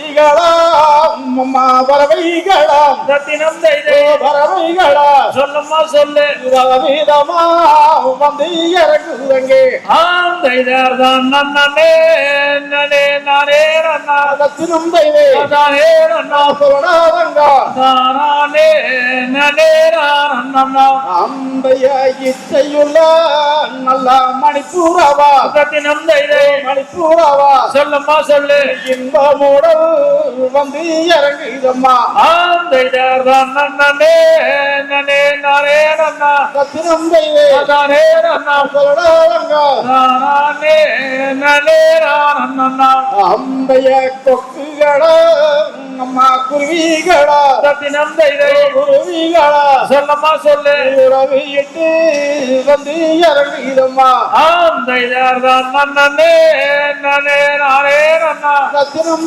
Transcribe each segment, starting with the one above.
நானே ஈகளா அம்மா பறவைகளா சத்தினம் தைதே பறவைகளா சொல்லுமா சொல்லு. விதமா வந்து இறங்குதங்கே. ஆம் தைதார்தான் நன்னே நன்னே நாரே நன்னா. தினம் வைதை நாரே நன்னா. சொல்லடாதங்கா நானே நன்னே நன்னா. அம்பைய இச்சையுள்ள நல்ல மணிப்பூரவா. சத்தினம் தைதே மணிப்பூரவா. சொல்லுமா சொல்லு. இன்பமோடல் வந்து இறங்குதம்மா. நன்னே நன்னே நாரே நன்னா. வைதை நாரே நன்னா. சொல்லடாதங்கா நானே நன்னே நன்னா அம்பைய கொக்குகளா அம்மா குருவிகளா. சத்தினம் தைதே குருவிகளா. சொல்லமா சொல்லு. உறவு இட்டு வந்து இறங்குதம்மா. தைதார்தான் நன்னே நன்னே நாரே நன்னா. ரத்தினம்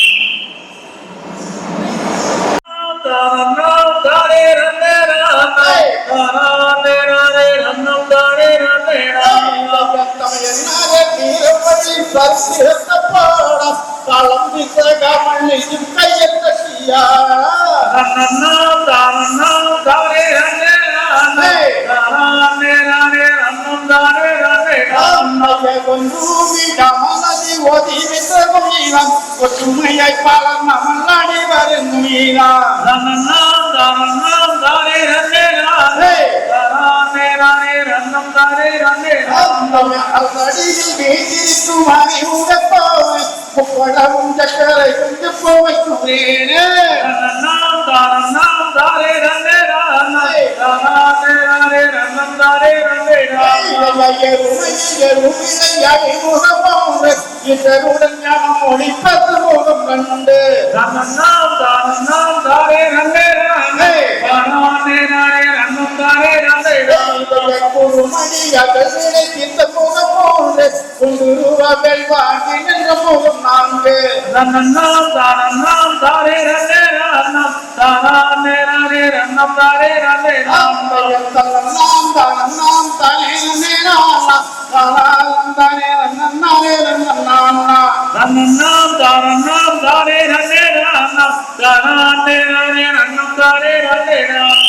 ரன்னம் தானம் தானே ரன்னே நானே தானே நானே ரன்னம் தானே ரன்னே ஒற்றுமையாய் பலம் அமலாடி வரும் மீனான் ரன்னம் தானம் தானே ரன்னே தானே ரன்னே நானே தானே நானே ரன்னம் தானே ரன்னே இதனுடன் ஞானம் ஒளிப்பது முகம் கண்டு குருமணியாக நினைக்கின்ற முகம் போன்று குண்டுருவ வெல்வாங்கி நின்ற முகம் நான்கு ரன்னம் தானம் தானே ரன்னே ரன்னம் தானே நானே ரன்னம் தானே ரன்னே நாம் தானம் தானம் தானே நானா தானம் தானே நானே நானா ரன்னம் தானம் தானே ரன்னே ரன்னம் தானே நானே ரன்னம் தானே ரன்னே தன்னன்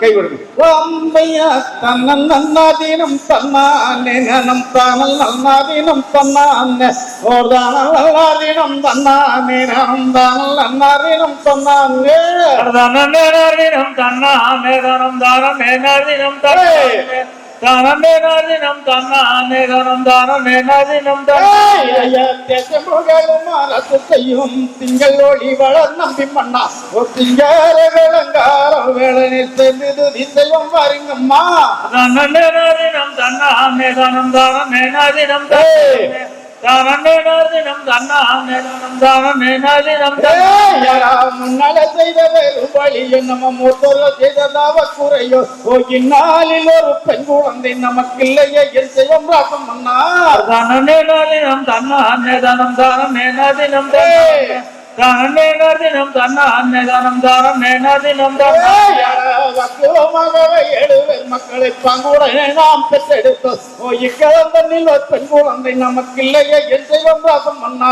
கை கொடுங்க. அம்மையா தன்னன் நன்னாதீனம் தன்னானே நனம் தானல் நன்னாதீனம் தன்னானே ஓர்தானல் நல்லாதீனம் தன்னானே நனம் தானல் நன்னாதீனம் தன்னானே தானே நாரினம் தன்னானே தனம் தானமே நாரினம் தன்னானே தானமே நாரினம் தன்னானே தனம் தானமே நாரினம் தன்னானே தேசமுகளும் அரசு செய்யும் திங்கள் ஒளி வளர் நம்பி மண்ணா ஒரு திங்கார வேளங்கார வேளனில் சென்று திசையும் வருங்கம்மா. தானே நாரினம் தன்னானே தனம் தானமே தனம் தானமே முன்னால செய்த வேறு வழியோ நம்ம மூத்தோர்கள் செய்ததாவ குறையோ. ஓ இந்நாளில் ஒரு பெண் குழந்தை நமக்கு இல்லையே என் செய்வோம் ராசம் அண்ணா. தானே நாரினம் தன்னானே தனம் தானமே நாரினம் தன்னானே தானே நாரினம் தன்னானே தனம் தானமே தன்னானே வக்குவமாகவே எழுவர் மக்களை பங்குடனே நாம் பெற்றெடுத்தோம். ஓ இக்கலந்தனில் ஒரு பெண் குழந்தை நமக்கு இல்லையே என் செய்வோம் ராசம் அண்ணா.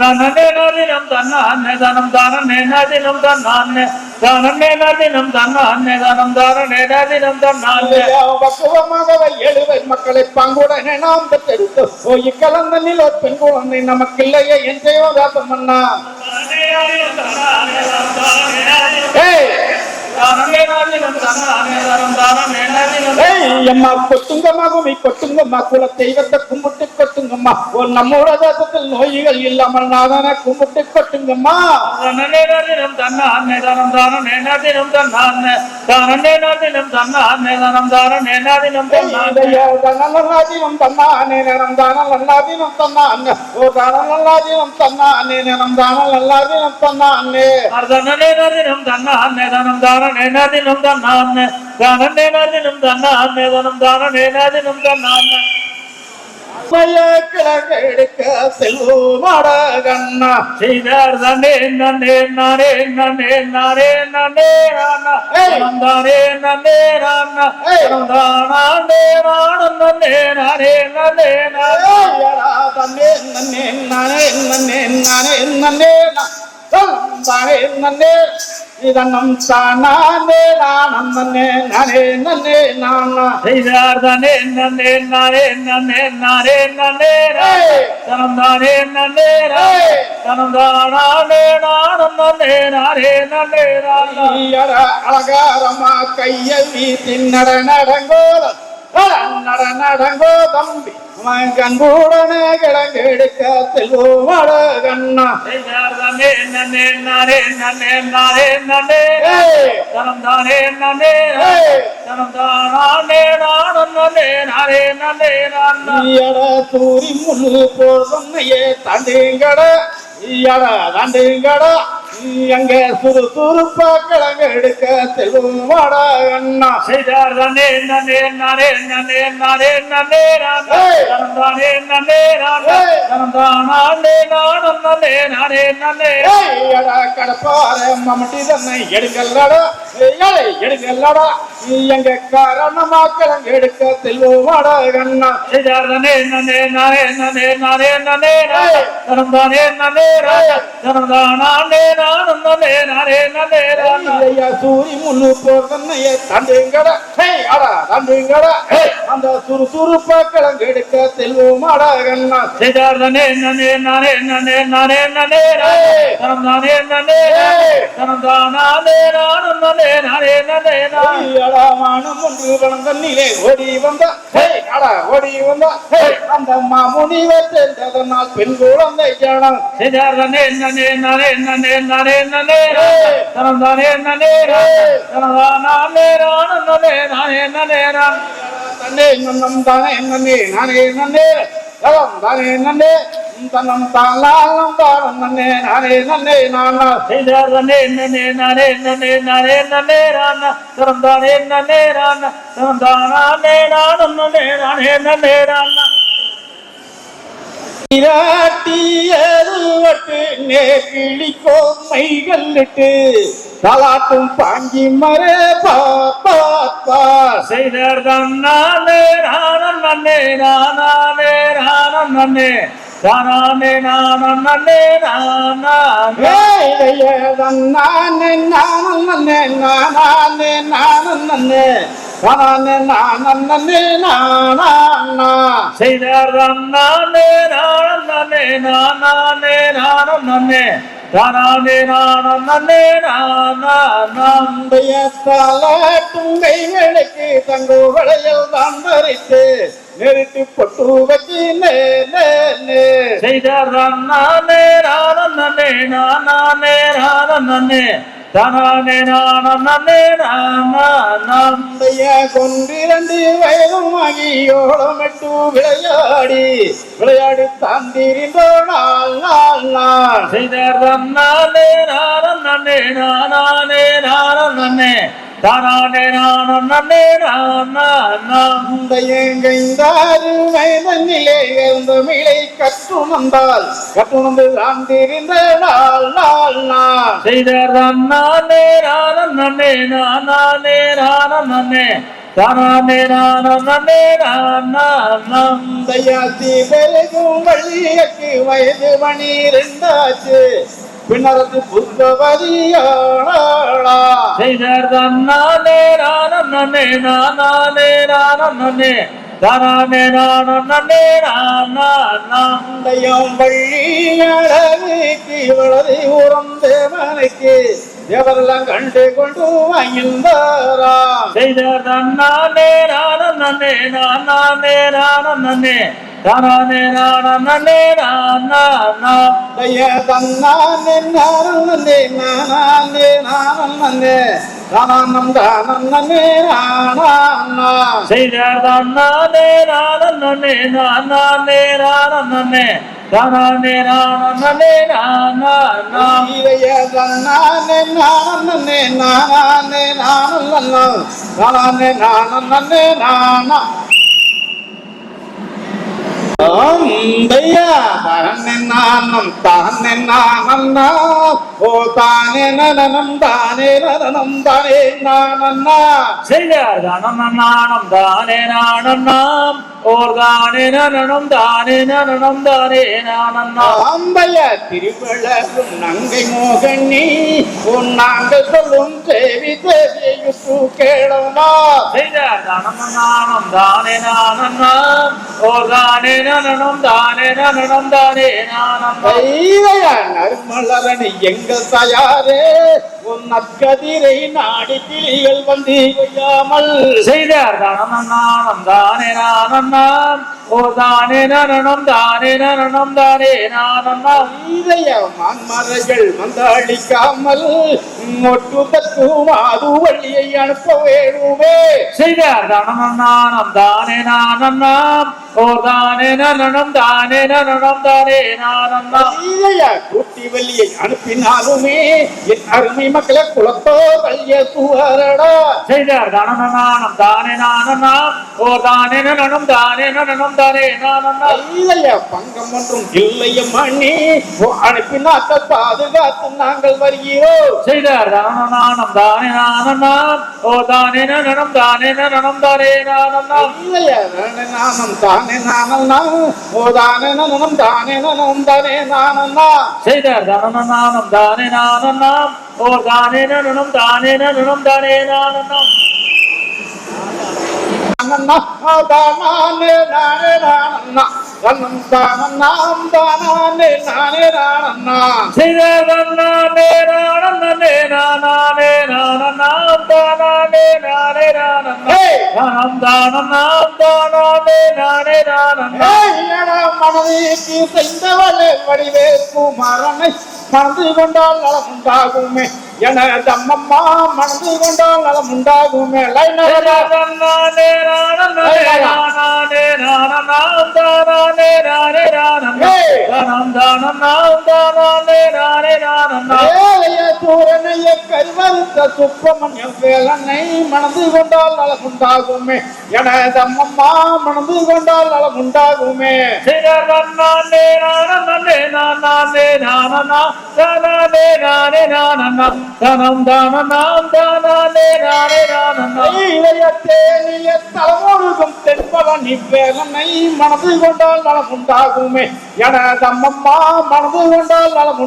தானே நாரினம் தன்னானே தனம் தானமே நாரினம் தன்னானே தானே நாரினம் தன்னானே தனம் தானே நாரினம் தன்னானே பக்குவமாகவே எழுவர் மக்களை பங்குடனே நாம் பெற்றெடுத்தோம். ஓ இக்கலந்தனில் ஒரு பெண் குழந்தை நமக்கு இல்லையே என் செய்வோம் ராசம் அண்ணா. ஏய் ஏய், அம்மா கொட்டுங்க மகுமி கொட்டுங்க தெய்வத்தை கும்பிட்டு கொட்டுங்கம்மா ஒரு நம்மோட தேசத்தில் நோய்கள் இல்லாமல் நாதான கும்பிட்டு கொட்டுங்கம்மா தன்னே நதினம் தன்னானே தனம் தானே நதினம் தன்னானே தானே நதினம் தன்னானே தனம் தானே நதினம் தன்னானே நல்லாதீனம் தன்னானே. நேரம் தான நல்லாதீனம் தன்னானே ஓ தான நல்லாதீனம் தன்னானே நேரம் தான நல்லாதீனம் தன்னானே. தன்னே நதினம் தன்னானே தனம் தானே நதினம் தன்னானே தானே நதினம் தன்னானே தனம் தானே நதினம் தன்னானே கிழக்கு எடுக்க செல்வோமாட கண்ணா. செய்தார் நன்னே நானே நானே நன்னே நானா ஏய். தனம் தானே நானா. தனம் தானே நானும் நானே நானா நானே நானே. தானே இதன்னம் தானே நானம் நன்னே நானே நன்னே நானா செய்தார் தானே நன்னே நானே நன்னே நானே நன்னே. தனம் தானே நன்னே. தனம் தானே நானும் நன்னே நானே நன்னே நானா அலங்காரமா கைய வீசி நட நடங்கோல நட நடங்கோ தம்பி கண்பூடனே கிடங்கெடுக்க கிழங்கெடுக்க செல்வோமட கண்ணா செய்தார் தானே நன்னே நானே நன்னே நானே நன்னே தனம் தானே நன்னே தனம் தானே நானும் நன்னே நானே நன்னே நானா தூரி முள்ளு சுறு சுறுப்பா செல்வோமட கண்ணா செய்தார் தானே நானே நானே நானா நன்னே நானா ஏய். தனம் தானே நானும் நன்னே நானே நன்னே. ஏய்யடா கடப்பார மம்மட்டி தன்னை எடுக்கல்லடா ஏய் எடுக்கல்லடா எங்க காரணமா கிழங்கு எடுக்க செல்வோமாடா கண்ணா செய்தார் தானே நானே நானே நன்னே நானா ஏய். தனம் தானே நானா தனம் தானே நானும் நானே நானா சூரி முள்ளு போர் தன்னையே தாண்டுங்கடா அடா தாண்டுங்கடா ஹே அந்த சுறு சுறுப்பா கிழங்கு எடுக்க செல்வோமாடா கண்ணா செய்தார் தானே நானே நானே நானே நானே நானே தனம் தானே நானே தனம் தானே நானும் நானே நானே நானே நானா அடா மானம் ஒன்று வளர்ந்தன்னிலே ஓடி வந்த ஹே அடா ஓடி வந்த ஹே அந்த மாமுனி சேர்ந்ததனால் பெண் குழந்தை ஜனம் செய்தார் தானே நானே நானே நானே நானே நானே தனம் தானே நானே நன்னே நானே நன்னே ரானா தனம் தானே நன்னே ரானா தனம் தானே நானும் நன்னே நானே நன்னே ரானா இராட்டியது வட்டு நே கிளிக்கோ மைகல்லிட்டு தலாட்டும் பாங்கி மரே பாப்பா செய்தார் தன்னானே நானும் நன்னே நானானே நானும் நன்னே தானானே நானும் நன்னே நானா நானே நானும் நன்னே நானே நானும் நன்னே நானே நானும் நன்னே நானா செய்தார் தன்னானே நானும் நன்னே நானானே நானும் நன்னே தானானே நானும் நன்னே நானா நாம் அம்பைய தாலாட்டும் கைகளுக்கு தங்கோ வளையல் தான் பறித்து நெருட்டு பொட்டு வச்சு செய்தார் நானே நானும் நன்னே நானா கொன்றிரண்டு வயதும் ஆகியோளம் எட்டு விளையாடி விளையாடி தாண்டிருந்தோ நாள் நாள் நாள். செய்தார் நானே நானா நாம் கைந்தாறு வயதனிலே இருந்த மிளை கற்றுணர்ந்தால் கற்றுணர்ந்து தாண்டிருந்த நாள் நாள் நாள். செய்தார் நானே நானும் நன்னே நானானே. நானும் நன்னே நானா பெருகும் வழியக்கு வயது பனிரெண்டாச்சு. பின்னரத்து புத்தவதியாளா. செய்தார் நானே நானும் நன்னே நானானே நானும் நன்னே. தானானே நானும் நன்னே நானா நாம் தயம் வழியழகுக்கு வளரை உரம் தேவனுக்கு தேவரெல்லாம் கண்டு கொண்டு வாங்கிந்தாராம் செய்தார் நானே நானும் நன்னே நானானே நானும் நன்னே. தானே நானே நானா தய தன்னானே நானே. நானே. நானே தானம் தானே நாணம் நாம். ஓர் தானே நனம் தானே நனம் தானே நானம் ஆம்பய திருவிழரும் நங்கை மோகனி உன் நாங்கள் சொல்லும் தேவி தேவியுற்று கேளமா செய்தார் தானம் நாணம் தானே நாணம் நாம். ஓர் தானே நனம் தானே நனம் எங்கள் தயாரே. உன் நற்கதிரை நாடி கிளிகள் வந்து கொய்யாமல். செய்தார் தானம் நாணம் தானே நாணம் நாம் ஓர் தானே நனம் தானே நனம் தானே நானம் இதய மான்மறைகள் வந்து அழிக்காமல் ஒட்டுதற்கும் அது வழியை அனுப்ப வேணுமே. செய்தார் தானம் நாணம் தானே நாணம் நாம் ஓர் தானே நனம் தானே நனம் தானே நானம் இதய கூட்டி வழியை அனுப்பினாலுமே என் அருமை மக்களை குலத்தோ வழிய சுவரடா செய்தார். தானம் தானே நானம் ஓர் தானே நனம் தானே நனம் தானே நானம் இதய பங்கம் ஒன்றும் இல்லைய மணி. அனுப்பினாக்க பாதுகாத்து நாங்கள் வருகிறோம் செய்தார். தானம் தானே நானம் ஓர் தானே நனம் தானே நனம் தானே நானம் இல்லைய நானம் தானே நானம் நான் ஓ தானே நனம் தானே நனம் தானே நானம் நான் செய்தார். தானம் தானே நானம் தானே நனம் தானே நனம் தானே நானம் தானே நானே நானண்ணா. தன்னம் தானம் தானே நானே நானண்ணா. செய்தார் தானே நானம் நானே நானே நானம் தானே நானே நானம் தானம் தானம் நாம் தானே நானே நானம் மனதிற்கு செய்தவளே வடிவே குமாரனை மணந்து கொண்டால் நலம் உண்டாகுமே என தம்மம்மா மணந்து கொண்டால் நலம் உண்டாகுமே நானே நானே நானே நானே நானே சூரனைய கருவறுத்த சுப்பிரமணியம் வேலனை மணந்து கொண்டால் நலம் உண்டாகுமே என தம்மம்மா மணந்து கொண்டால் நானே நானே நானே நானே நானம் தானம் தானம் தானே நானே தேனிய தலைமுழுகும் தென்பவனி வேலனை மணந்து கொண்டால் நலம் உண்டாகுமே என தம்மம்மா மணந்து கொண்டால் நலம்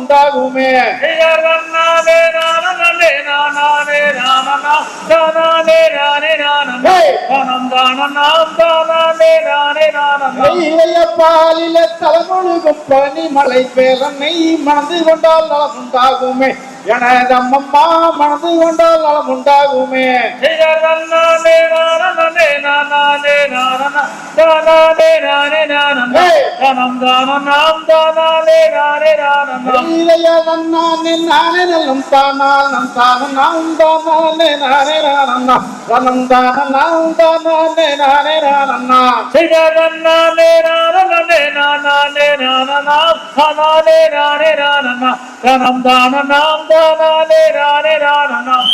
பாலில தலைமுழுகும் பனிமலை வேலனை மணந்து கொண்டால் நலம் உண்டாகுமே என தம்மம்மா மணந்து கொண்டால் நலம் உண்டாகுமே நானே நலம் தானால் நம் தனம் தான நாம் தானே நானே நானண்ணா நானே நானம் ரணம் தான நாம் தானே ரானே நானம்